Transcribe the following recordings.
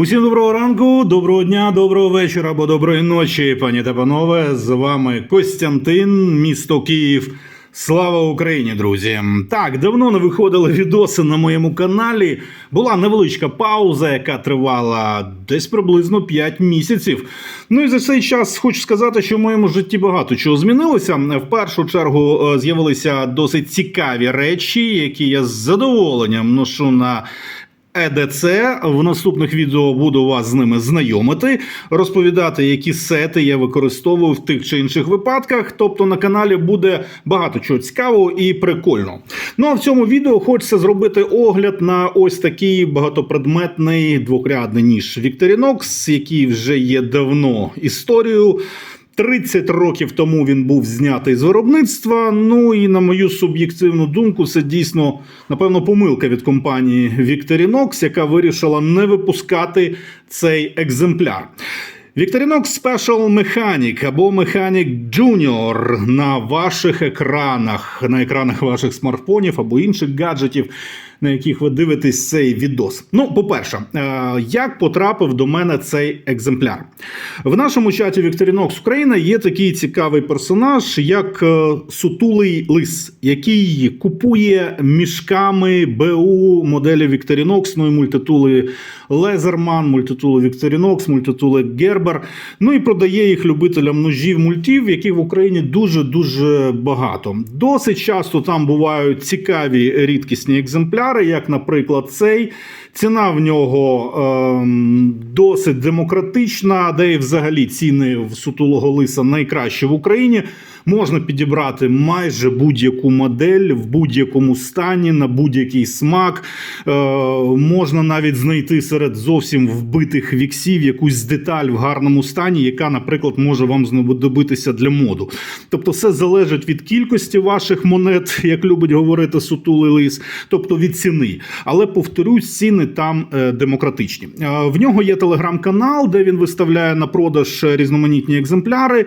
Усім доброго ранку, доброго дня, доброго вечора або доброї ночі, пані та панове. З вами Костянтин, місто Київ. Слава Україні, друзі! Так, давно не виходили відоси на моєму каналі. Була невеличка пауза, яка тривала десь приблизно 5 місяців. Ну і за цей час хочу сказати, що в моєму житті багато чого змінилося. В першу чергу е, з'явилися досить цікаві речі, які я з задоволенням ношу на ЕДЦ. В наступних відео буду вас з ними знайомити, розповідати, які сети я використовую в тих чи інших випадках. Тобто на каналі буде багато чого цікавого і прикольного. Ну а в цьому відео хочеться зробити огляд на ось такий багатопредметний двокрядний ніж Victorinox, який вже є давно історією. 30 років тому він був знятий з виробництва. Ну і на мою суб'єктивну думку, це дійсно напевно помилка від компанії Victorinox, яка вирішила не випускати цей екземпляр. Victorinox Special Mechanic або Mechanic Junior на ваших екранах, на екранах ваших смартфонів або інших гаджетів, на яких ви дивитесь цей відос. Ну, по-перше, е, як потрапив до мене цей екземпляр? В нашому чаті Victorinox Україна є такий цікавий персонаж, як е, сутулий лис, який купує мішками БУ моделі Victorinox, ну і мультитули Лезерман, мультитули Victorinox, мультитули Gerber, ну і продає їх любителям ножів мультів, яких в Україні дуже дуже багато. Досить часто там бувають цікаві рідкісні екземпляри, як, наприклад, цей. Ціна в нього ем, досить демократична, де і взагалі ціни в сутулого лиса найкращі в Україні. Можна підібрати майже будь-яку модель в будь-якому стані, на будь-який смак. Е, можна навіть знайти серед зовсім вбитих віксів якусь деталь в гарному стані, яка, наприклад, може вам знадобитися для моду. Тобто, все залежить від кількості ваших монет, як любить говорити сутулий лис, тобто від ціни. Але повторюсь, ціни там е, демократичні. Е, в нього є телеграм-канал, де він виставляє на продаж різноманітні екземпляри. Е,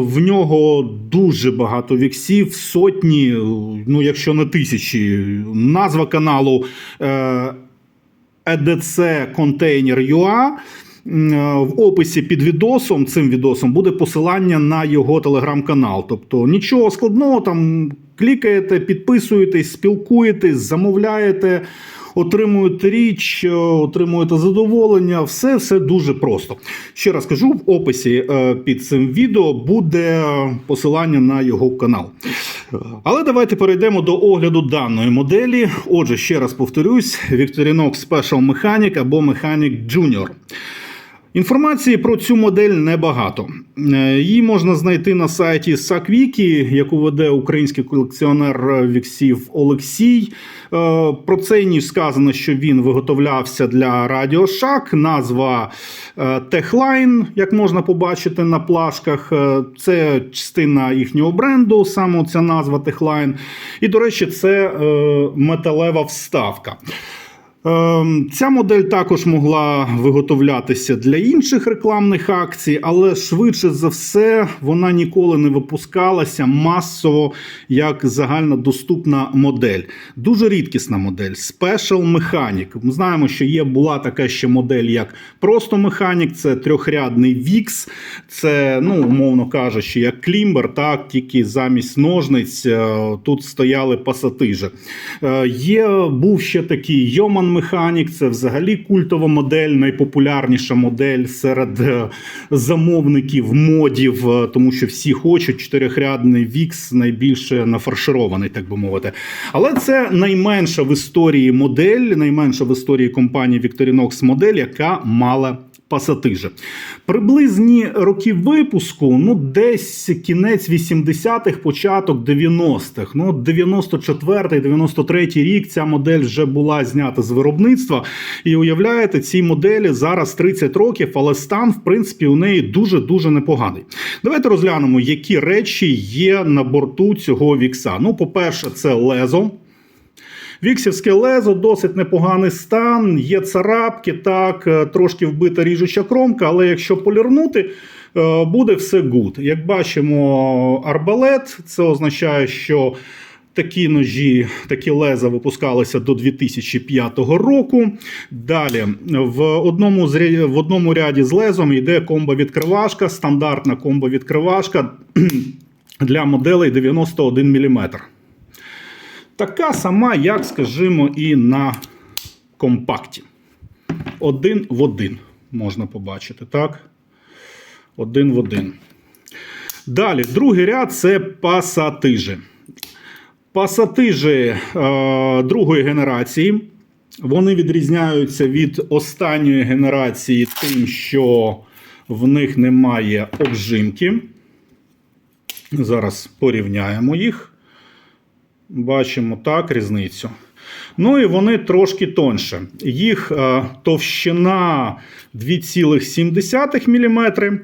в нього дуже багато віксів, сотні, ну якщо не тисячі. Назва каналу EDC Container UA. В описі під відосом, цим відосом, буде посилання на його телеграм-канал. Тобто нічого складного, там клікаєте, підписуєтесь, спілкуєтесь, замовляєте, отримуєте річ, отримуєте задоволення. Все все дуже просто. Ще раз кажу: в описі е, під цим відео буде посилання на його канал. Але давайте перейдемо до огляду даної моделі. Отже, ще раз повторюсь: Victorinox Special Mechanic або Mechanic Junior. Інформації про цю модель небагато. Е, Її можна знайти на сайті SAKWiki, яку веде український колекціонер віксів Олексій. Е, Про цей ніж сказано, що він виготовлявся для Радіо Shack. Назва Techline, як можна побачити на плашках. Е, Це частина їхнього бренду, саме ця назва Techline. І, до речі, це металева вставка. Ем, Ця модель також могла виготовлятися для інших рекламних акцій, але швидше за все вона ніколи не випускалася масово як загальнодоступна модель. Дуже рідкісна модель Special Mechanic. Ми знаємо, що є була така ще модель, як просто Mechanic, це трьохрядний VIX, це, ну, умовно кажучи, як клімбер, так, тільки замість ножниць е, тут стояли пасатижі. Е, Є, був ще такий Йоман Механік, це взагалі культова модель, найпопулярніша модель серед е, замовників, модів, е, тому що всі хочуть чотирихрядний вікс, найбільше нафарширований, так би мовити. Але це найменша в історії модель, найменша в історії компанії Victorinox модель, яка мала пасатижі. Приблизні роки випуску, ну десь кінець 80-х, початок 90-х. Ну, 94-93 рік ця модель вже була знята з виробництва. І уявляєте, цій моделі зараз 30 років, але стан, в принципі, у неї дуже-дуже непоганий. Давайте розглянемо, які речі є на борту цього вікса. Ну, по-перше, це лезо. Віксівське лезо досить непоганий стан, є царапки, так, е, трошки вбита ріжуча кромка, але якщо полірнути, е, буде все гуд. Як бачимо, арбалет, це означає, що Такі ножі, такі леза випускалися до 2005 року. Далі в одному, з в одному ряді з лезом йде комбо-відкривашка, стандартна комбо-відкривашка для моделей 91 мм. Така сама, як, скажімо, і на компакті. Один в один можна побачити, так? Один в один. Далі, другий ряд це пасатижі. Пасатижі е, другої генерації. Вони відрізняються від останньої генерації тим, що в них немає обжимки. Зараз порівняємо їх. Бачимо так різницю. Ну і вони трошки тоньше. Їх е, товщина 2,7 мм,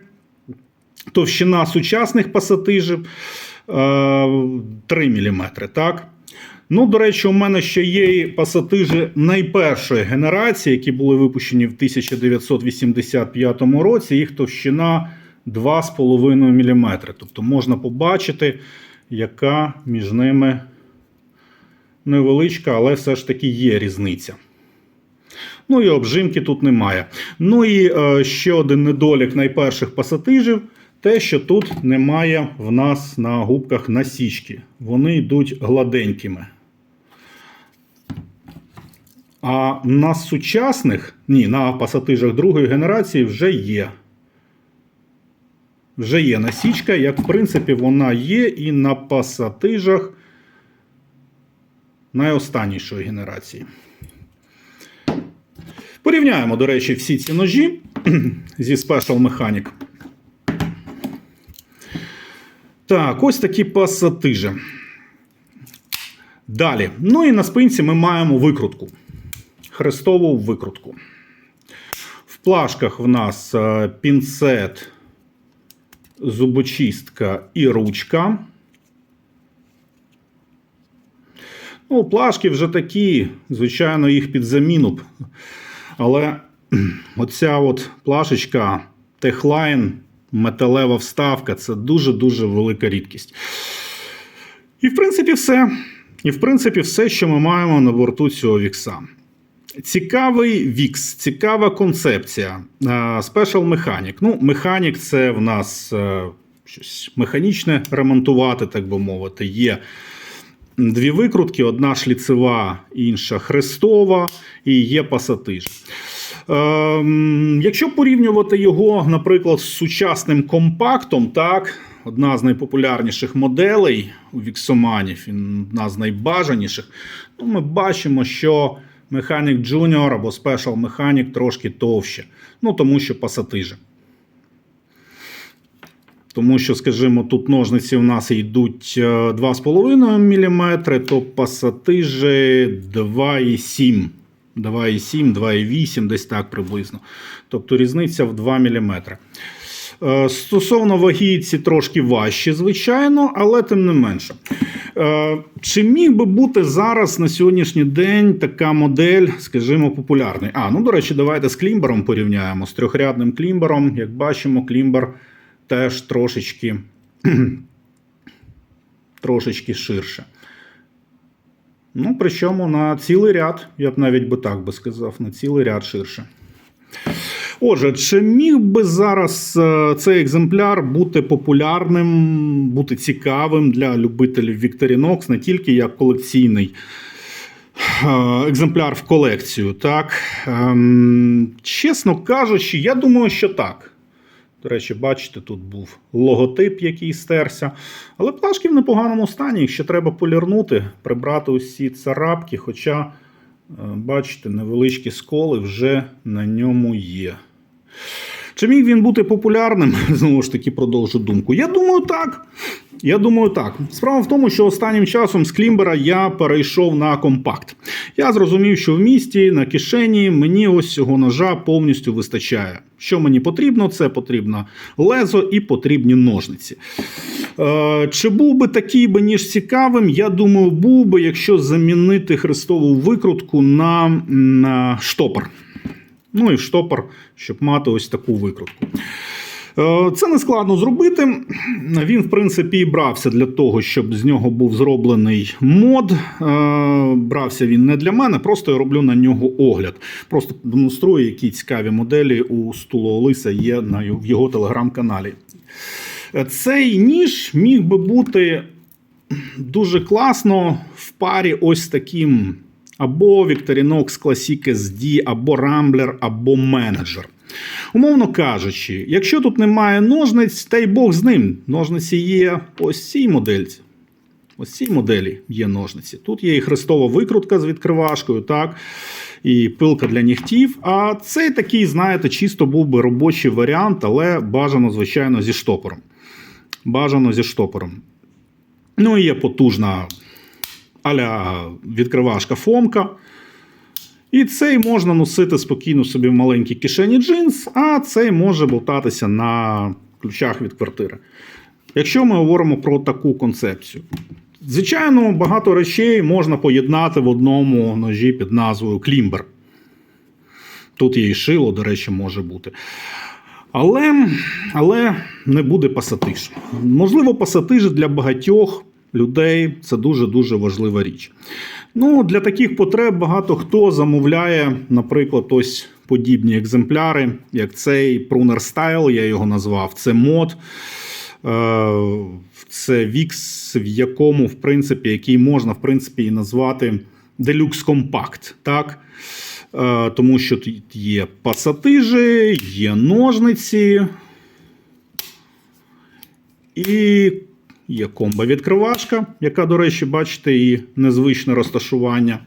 товщина сучасних пасатижів е, 3 мм. Так? Ну, до речі, у мене ще є пасатижі найпершої генерації, які були випущені в 1985 році. Їх товщина 2,5 мм. Тобто можна побачити, яка між ними невеличка, але все ж таки є різниця. Ну і обжимки тут немає. Ну і е, ще один недолік найперших пасатижів те, що тут немає в нас на губках насічки. Вони йдуть гладенькими. А на сучасних, ні, на пасатижах другої генерації вже є. Вже є насічка, як в принципі вона є і на пасатижах найостаннішої генерації. Порівняємо, до речі, всі ці ножі зі Special Mechanic. Так, ось такі пасатижі. Далі. Ну і на спинці ми маємо викрутку. Хрестову викрутку. В плашках в нас е, пінцет, зубочистка і ручка. Ну, плашки вже такі, звичайно, їх під заміну. б. Але оця от плашечка Techline, металева вставка це дуже-дуже велика рідкість. І, в принципі, все. І, в принципі, все, що ми маємо на борту цього вікса. Цікавий вікс, цікава концепція. Special Mechanic. Ну, механік це в нас е, щось механічне ремонтувати, так би мовити. Є дві викрутки: одна шліцева, інша хрестова, і є пасатиж. Ем, якщо порівнювати його, наприклад, з сучасним компактом, так, одна з найпопулярніших моделей у Віксоманів, одна з найбажаніших, ну, ми бачимо, що Mechanic Junior або Special Mechanic трошки товще. Ну, тому що пасатижі. Тому що, скажімо, тут ножниці у нас йдуть е, 2,5 мм, то пасатижі 2,7 2,7, 2,8, десь так приблизно. Тобто різниця в 2 мм. Е, Стосовно ваги, ці трошки важчі, звичайно, але тим не менше. Е, Чи міг би бути зараз на сьогоднішній день така модель, скажімо, популярною? А, ну до речі, давайте з клімбером порівняємо. З трьохрядним клімбером, як бачимо, клімбер теж трошечки, трошечки ширше. Ну, причому на цілий ряд, я б навіть би так би сказав, на цілий ряд ширше. Отже, чи міг би зараз е, цей екземпляр бути популярним, бути цікавим для любителів Victorinox не тільки як колекційний е, екземпляр в колекцію? Так? Ем, чесно кажучи, я думаю, що так. До речі, бачите, тут був логотип, який стерся. Але плашки в непоганому стані, їх ще треба полірнути, прибрати усі царапки, хоча, е, бачите, невеличкі сколи вже на ньому є. Чи міг він бути популярним? Знову ж таки, продовжу думку. Я думаю, так. Я думаю, так. Справа в тому, що останнім часом з Клімбера я перейшов на компакт. Я зрозумів, що в місті на кишені мені ось цього ножа повністю вистачає. Що мені потрібно? Це потрібно лезо і потрібні ножниці. Е, чи був би такий би ніж цікавим? Я думаю, був би, якщо замінити хрестову викрутку на, на штопор. Ну і штопор, щоб мати ось таку викрутку. Е, Це не складно зробити. Він, в принципі, і брався для того, щоб з нього був зроблений мод. Е, Брався він не для мене, просто я роблю на нього огляд. Просто демонструю, які цікаві моделі у Стуло Олиса є в його телеграм-каналі. Е, Цей ніж міг би бути дуже класно в парі ось таким або Victorinox Classic SD, або Rambler, або менеджер. Умовно кажучи, якщо тут немає ножниць, та й Бог з ним. Ножниці є ось цій модельці. Ось цій моделі є ножниці. Тут є і хрестова викрутка з відкривашкою, так, і пилка для нігтів. А цей такий, знаєте, чисто був би робочий варіант, але бажано, звичайно, зі штопором. Бажано зі штопором. Ну і є потужна аля відкривашка Фомка. І цей можна носити спокійно собі в маленькій кишені джинс, а цей може болтатися на ключах від квартири. Якщо ми говоримо про таку концепцію. Звичайно, багато речей можна поєднати в одному ножі під назвою Клімбер. Тут є і шило, до речі, може бути. Але, але не буде пасатиж. Можливо, пасатиж для багатьох людей це дуже-дуже важлива річ. Ну, для таких потреб багато хто замовляє, наприклад, ось подібні екземпляри, як цей Pruner Style, я його назвав. Це мод. Е, Це вікс, в якому, в принципі, який можна в принципі, і назвати Deluxe Compact. Так? Е, Тому що тут є пасатижі, є ножниці. І є комбо-відкривашка, яка, до речі, бачите, і незвичне розташування.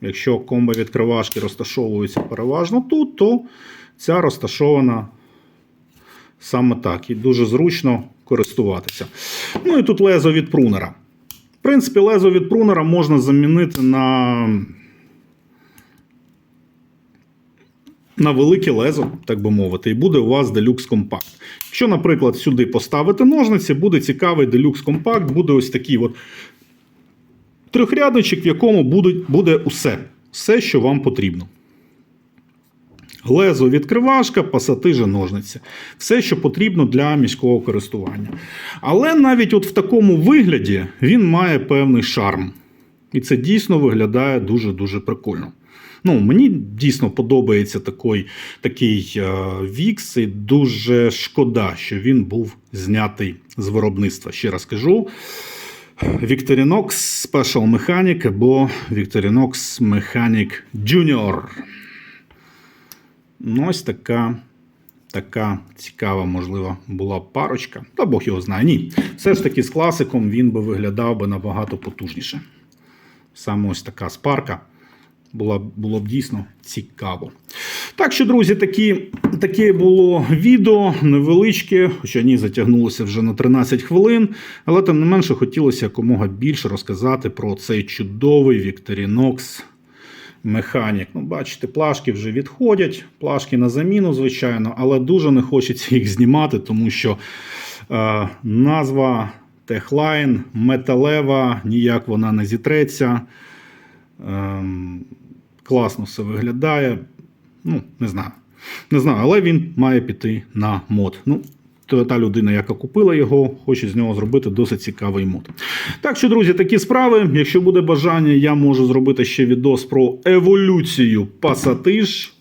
Якщо комбо-відкривашки розташовуються переважно тут, то ця розташована саме так. І дуже зручно користуватися. Ну і тут лезо від прунера. В принципі, лезо від прунера можна замінити на, на велике лезо, так би мовити, і буде у вас Deluxe Compact. Якщо, наприклад, сюди поставити ножниці, буде цікавий Deluxe Compact, буде ось такий от трьохрядочок, в якому буде, буде усе, все, що вам потрібно. Лезо відкривашка, пасатижа, ножниці. Все, що потрібно для міського користування. Але навіть от в такому вигляді він має певний шарм. І це дійсно виглядає дуже-дуже прикольно. Ну, мені дійсно подобається такий, такий е, вікс, і дуже шкода, що він був знятий з виробництва. Ще раз кажу. Victorinox Special Mechanic або Victorinox Mechanic Junior. Ну, ось така, така цікава, можливо, була парочка. Та Бог його знає. Ні. Все ж таки з класиком він би виглядав би набагато потужніше. Саме ось така спарка була, було б дійсно цікаво. Так що, друзі, такі, таке було відео невеличке, хоча ні, затягнулося вже на 13 хвилин. Але тим не менше хотілося якомога більше розказати про цей чудовий Victorinox Механік. Ну, бачите, плашки вже відходять, плашки на заміну, звичайно, але дуже не хочеться їх знімати, тому що е, назва Techline металева, ніяк вона не зітреться. Ем, класно все виглядає. Ну, не знаю. Не знаю, але він має піти на мод. Ну, то та людина, яка купила його, хоче з нього зробити досить цікавий мод. Так що, друзі, такі справи. Якщо буде бажання, я можу зробити ще відос про еволюцію пасатиж.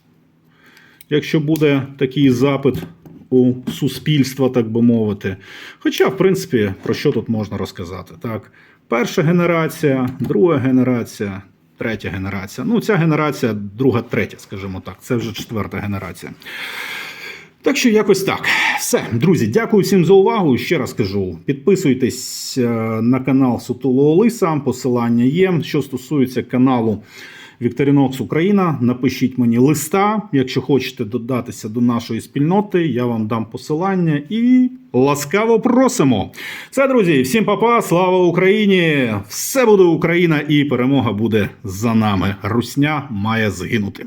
Якщо буде такий запит у суспільства, так би мовити. Хоча, в принципі, про що тут можна розказати? Так? Перша генерація, друга генерація, третя генерація. Ну, ця генерація, друга, третя, скажімо так. Це вже четверта генерація. Так що якось так. Все, друзі, дякую всім за увагу. Ще раз кажу: підписуйтесь е, на канал Сутулого Лиса. Посилання є. Що стосується каналу Victorinox Україна, напишіть мені листа. Якщо хочете додатися до нашої спільноти, я вам дам посилання і ласкаво просимо. Все, друзі, всім папа, слава Україні! Все буде Україна і перемога буде за нами. Русня має згинути.